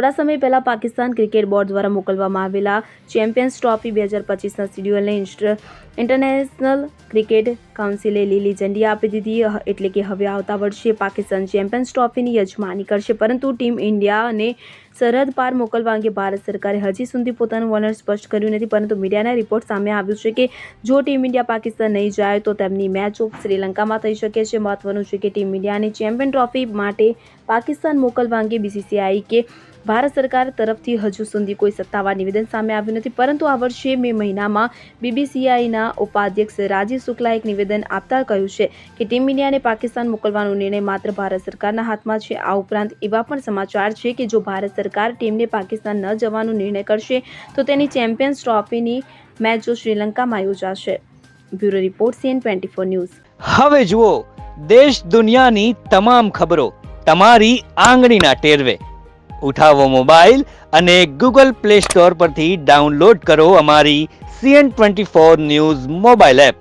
થોડા સમય પહેલાં પાકિસ્તાન ક્રિકેટ બોર્ડ દ્વારા મોકલવામાં આવેલા ચેમ્પિયન્સ ટ્રોફી બે હજાર પચીસના ઇન્સ્ટ ઇન્ટરનેશનલ ક્રિકેટ કાઉન્સિલે લીલી ઝંડી આપી દીધી. એટલે કે હવે આવતા વર્ષે પાકિસ્તાન ચેમ્પિયન્સ ટ્રોફીની યજમાની કરશે. પરંતુ ટીમ ઇન્ડિયાને સરહદ પાર મોકલવા અંગે ભારત સરકારે હજી સુધી પોતાનું વલણ સ્પષ્ટ કર્યું નથી, પરંતુ મીડિયાના રિપોર્ટ સામે આવ્યું છે કે જો ટીમ ઇન્ડિયા પાકિસ્તાન નહીં જાય તો તેમની મેચ શ્રીલંકામાં થઈ શકે છે. મહત્વનું છે કે ટીમ ઇન્ડિયાની ચેમ્પિયન ટ્રોફી માટે પાકિસ્તાન મોકલવા અંગે બીસીસીઆઈ કે ભારત સરકાર તરફથી હજુ સુધી કોઈ સત્તાવાર નિવેદન સામે આવ્યું નથી. પરંતુ આ વર્ષે મે મહિનામાં બીબીસીઆઈના ઉપાધ્યક્ષ રાજીવ શુક્લાએ એક નિવેદન આપતા કહ્યું છે કે ટીમ ઇન્ડિયાને પાકિસ્તાન મોકલવાનો નિર્ણય માત્ર ભારત સરકારના હાથમાં છે. આ ઉપરાંત એવા પણ સમાચાર છે કે જો ભારત સરકાર ટીમને પાકિસ્તાન ન જવાનો નિર્ણય કરશે, તો તેની ચેમ્પિયન્સ ટ્રોફીની મેચો શ્રીલંકામાં યોજાશે. Bureau report CN twenty four news. હવે જુઓ, દેશ દુનિયાની તમામ ખબરો તમારી આંગળીના ટેરવે. ઉઠાવો મોબાઈલ અને ગૂગલ પ્લે સ્ટોર પરથી ડાઉનલોડ કરો અમારી CN twenty four news mobile app.